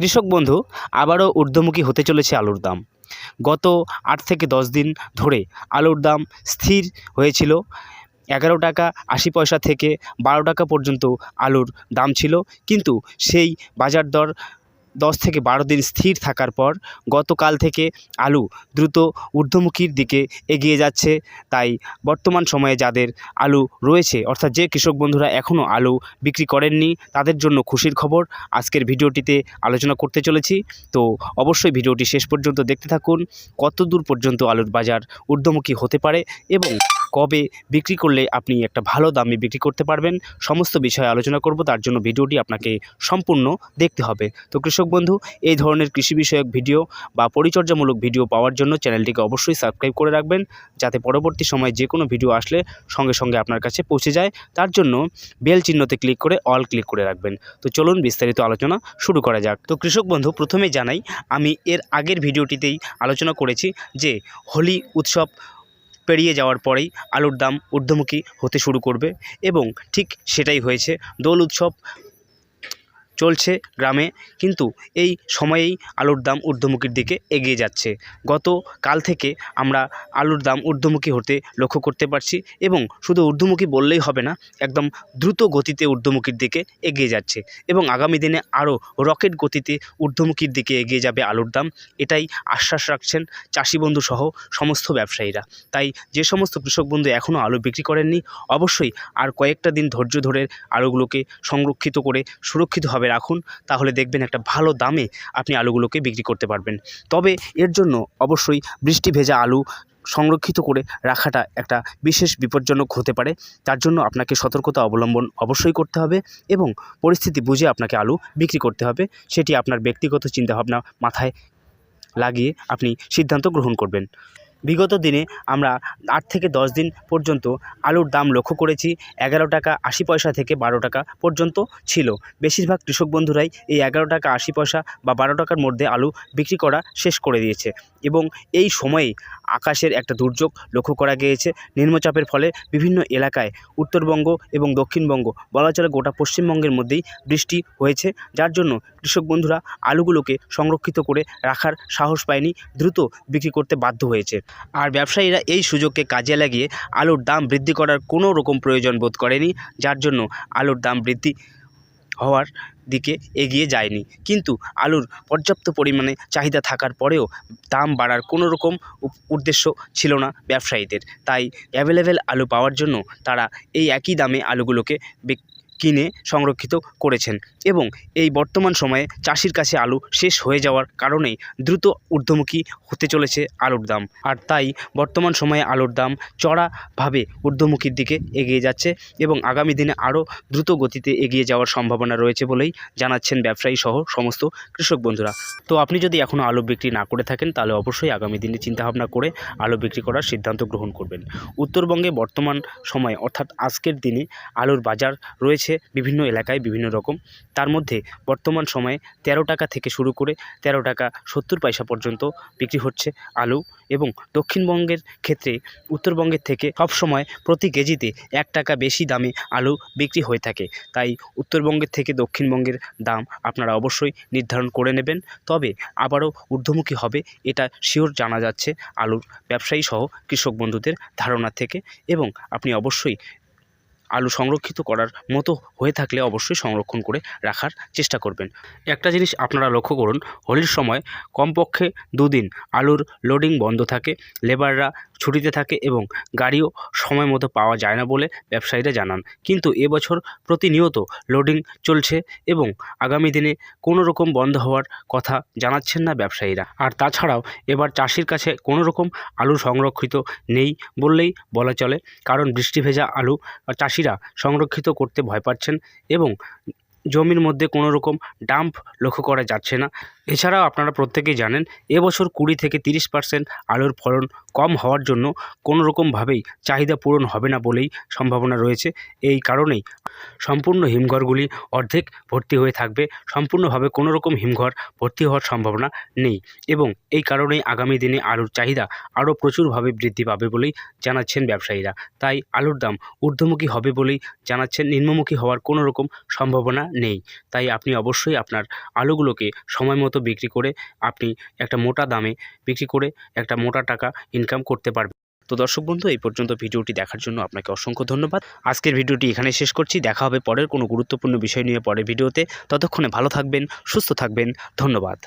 কৃষক বন্ধু, আবারও ঊর্ধ্বমুখী হতে চলেছে আলুর দাম। গত আট থেকে দশ দিন ধরে আলুর দাম স্থির হয়েছিল। এগারো টাকা আশি পয়সা থেকে বারো টাকা পর্যন্ত আলুর দাম ছিল। কিন্তু সেই বাজার দর দশ থেকে বারো দিন স্থির থাকার পর গতকাল থেকে আলু দ্রুত ঊর্ধ্বমুখীর দিকে এগিয়ে যাচ্ছে। তাই বর্তমান সময়ে যাদের আলু রয়েছে, অর্থাৎ যে কৃষক বন্ধুরা এখনও আলু বিক্রি করেননি, তাদের জন্য খুশির খবর। আজকের ভিডিওটিতে আলোচনা করতে চলেছি। তো অবশ্যই ভিডিওটি শেষ পর্যন্ত দেখতে থাকুন। কত দূর পর্যন্ত আলুর বাজার ঊর্ধ্বমুখী হতে পারে এবং কবে বিক্রি করলে আপনি একটা ভালো দামে বিক্রি করতে পারবেন, সমস্ত বিষয়ে আলোচনা করব, তার জন্য ভিডিওটি আপনাকে সম্পূর্ণ দেখতে হবে। তো কৃষক বন্ধু, এই ধরনের কৃষি বিষয়ক ভিডিও বা পরিচর্যামূলক ভিডিও পাওয়ার জন্য চ্যানেলটিকে অবশ্যই সাবস্ক্রাইব করে রাখবেন, যাতে পরবর্তী সময়ে যে কোনো ভিডিও আসলে সঙ্গে সঙ্গে আপনার কাছে পৌঁছে যায়। তার জন্য বেল চিহ্নতে ক্লিক করে অল ক্লিক করে রাখবেন। তো চলুন বিস্তারিত আলোচনা শুরু করা যাক। তো কৃষক বন্ধু, প্রথমে জানাই, আমি এর আগের ভিডিওটিতেই আলোচনা করেছি যে হোলি উৎসব পেরিয়ে যাওয়ার পরেই আলুর দাম ঊর্ধ্বমুখী হতে শুরু করবে এবং ঠিক সেটাই হয়েছে দোল উৎসব চলছে গ্রামে, কিন্তু এই সময়েই আলুর দাম ঊর্ধ্বমুখীর দিকে এগিয়ে যাচ্ছে। গত কাল থেকে আমরা আলুর দাম ঊর্ধ্বমুখী হতে লক্ষ্য করতে পারছি এবং শুধু ঊর্ধ্বমুখী বললেই হবে না, একদম দ্রুত গতিতে ঊর্ধ্বমুখীর দিকে এগিয়ে যাচ্ছে এবং আগামী দিনে আরও রকেট গতিতে ঊর্ধ্বমুখীর দিকে এগিয়ে যাবে আলুর দাম। এটাই আশ্বাস রাখছেন চাষি বন্ধু সহ সমস্ত ব্যবসায়ীরা। তাই যে সমস্ত কৃষক বন্ধু এখনও আলু বিক্রি করেননি, অবশ্যই আর কয়েকটা দিন ধৈর্য ধরে আলুগুলোকে সংরক্ষিত করে সুরক্ষিতভাবে রাখুন, তাহলে দেখবেন একটা ভালো দামে আপনি আলুগুলোকে বিক্রি করতে পারবেন। তবে এর জন্য অবশ্যই বৃষ্টি ভেজা আলু সংরক্ষিত করে রাখাটা একটা বিশেষ বিপজ্জনক হতে পারে। তার জন্য আপনাকে সতর্কতা অবলম্বন অবশ্যই করতে হবে এবং পরিস্থিতি বুঝে আপনাকে আলু বিক্রি করতে হবে। সেটি আপনার ব্যক্তিগত চিন্তাভাবনা মাথায় লাগিয়ে আপনি সিদ্ধান্ত গ্রহণ করবেন। বিগত দিনে আমরা আট থেকে দশ দিন পর্যন্ত আলুর দাম লক্ষ্য করেছি। এগারো টাকা আশি পয়সা থেকে বারো টাকা পর্যন্ত ছিল। বেশিরভাগ কৃষক বন্ধুরাই এই এগারো টাকা আশি পয়সা বা বারো টাকার মধ্যে আলু বিক্রি করা শেষ করে দিয়েছে। এবং এই সময়েই আকাশের একটা দুর্যোগ লক্ষ্য করা গিয়েছে। নিম্নচাপের ফলে বিভিন্ন এলাকায় উত্তরবঙ্গ এবং দক্ষিণবঙ্গ বলা চলে গোটা পশ্চিমবঙ্গের মধ্যেই বৃষ্টি হয়েছে, যার জন্য কৃষক বন্ধুরা আলুগুলোকে সংরক্ষিত করে রাখার সাহস পায়নি, দ্রুত বিক্রি করতে বাধ্য হয়েছে। আর ব্যবসায়ীরা এই সুযোগকে কাজে লাগিয়ে আলুর দাম বৃদ্ধি করার কোনো রকম প্রয়োজন বোধ করেনি, যার জন্য আলুর দাম বৃদ্ধি হওয়ার দিকে এগিয়ে যায়নি। কিন্তু আলুর পর্যাপ্ত পরিমাণে চাহিদা থাকার পরেও দাম বাড়ার কোনো রকম উদ্দেশ্য ছিল না ব্যবসায়ীদের। তাই অ্যাভেলেবেল আলু পাওয়ার জন্য তারা এই একই দামে আলুগুলোকে কিনে সংরক্ষিত করেছেন এবং এই বর্তমান সময়ে চাষির কাছে আলু শেষ হয়ে যাওয়ার কারণেই দ্রুত ঊর্ধ্বমুখী হতে চলেছে আলুর দাম। আর তাই বর্তমান সময়ে আলুর দাম চড়াভাবে ঊর্ধ্বমুখীর দিকে এগিয়ে যাচ্ছে এবং আগামী দিনে আরও দ্রুত গতিতে এগিয়ে যাওয়ার সম্ভাবনা রয়েছে বলেই জানাচ্ছেন ব্যবসায়ী সহ সমস্ত কৃষক বন্ধুরা। তো আপনি যদি এখনও আলু বিক্রি না করে থাকেন, তাহলে অবশ্যই আগামী দিনে চিন্তাভাবনা করে আলু বিক্রি করার সিদ্ধান্ত গ্রহণ করবেন। উত্তরবঙ্গে বর্তমান সময়ে অর্থাৎ আজকের দিনে আলুর বাজার রয়েছে বিভিন্ন এলাকায় বিভিন্ন রকম। তার মধ্যে বর্তমান সময়ে তেরো টাকা থেকে শুরু করে তেরো টাকা সত্তর পয়সা পর্যন্ত বিক্রি হচ্ছে আলু এবং দক্ষিণবঙ্গের ক্ষেত্রে উত্তরবঙ্গের থেকে সবসময় প্রতি কেজিতে এক টাকা বেশি দামে আলু বিক্রি হয়ে থাকে। তাই উত্তরবঙ্গের থেকে দক্ষিণবঙ্গের দাম আপনারা অবশ্যই নির্ধারণ করে নেবেন। তবে আবারও ঊর্ধ্বমুখী হবে, এটা শিওর জানা যাচ্ছে আলুর ব্যবসায়ী সহ কৃষক বন্ধুদের ধারণা থেকে। এবং আপনি অবশ্যই আলু সংরক্ষিত করার মতো হয়ে থাকলে অবশ্যই সংরক্ষণ করে রাখার চেষ্টা করবেন। একটা জিনিস আপনারা লক্ষ্য করুন, হোলির সময় কমপক্ষে দুদিন আলুর লোডিং বন্ধ থাকে লেবাররা ছুটিতে থাকে এবং গাড়িও সময় মতো পাওয়া যায় না বলে ব্যবসায়ীরা জানান। কিন্তু এবছর প্রতিনিয়ত লোডিং চলছে এবং আগামী দিনে কোনো রকম বন্ধ হওয়ার কথা জানাচ্ছেন না ব্যবসায়ীরা। আর তাছাড়াও এবার চাষির কাছে কোনো রকম আলু সংরক্ষিত নেই বললেই বলা চলে, কারণ বৃষ্টি ভেজা আলু চাষিরা সংরক্ষিত করতে ভয় পাচ্ছেন এবং জমির মধ্যে কোনো রকম ডাম্প লক্ষ্য করা যাচ্ছে না। এছাড়াও আপনারা প্রত্যেকেই জানেন, এবছর কুড়ি থেকে তিরিশ পার্সেন্ট আলুর ফলন কম হওয়ার জন্য কোনো রকমভাবেই চাহিদা পূরণ হবে না বলেই সম্ভাবনা রয়েছে। এই কারণেই সম্পূর্ণ হিমঘরগুলি অর্ধেক ভর্তি হয়ে থাকবে। সম্পূর্ণভাবে কোনো রকম হিমঘর ভর্তি হওয়ার সম্ভাবনা নেই এবং এই কারণেই আগামী দিনে আলুর চাহিদা আরও প্রচুরভাবে বৃদ্ধি পাবে বলেই জানাচ্ছেন ব্যবসায়ীরা। তাই আলুর দাম ঊর্ধ্বমুখী হবে বলেই জানাচ্ছেন নিম্নমুখী হওয়ার কোনো রকম সম্ভাবনা নেই। তাই আপনি অবশ্যই আপনার আলুগুলোকে সময় মতো বিক্রি করে আপনি একটা মোটা দামে বিক্রি করে একটা মোটা টাকা ইনকাম করতে পারবেন। তো দর্শক বন্ধু, এই পর্যন্ত ভিডিওটি দেখার জন্য আপনাকে অসংখ্য ধন্যবাদ। আজকের ভিডিওটি এখানে শেষ করছি। দেখা হবে পরের কোনো গুরুত্বপূর্ণ বিষয় নিয়ে পরের ভিডিওতে। ততক্ষণে ভালো থাকবেন, সুস্থ থাকবেন। ধন্যবাদ।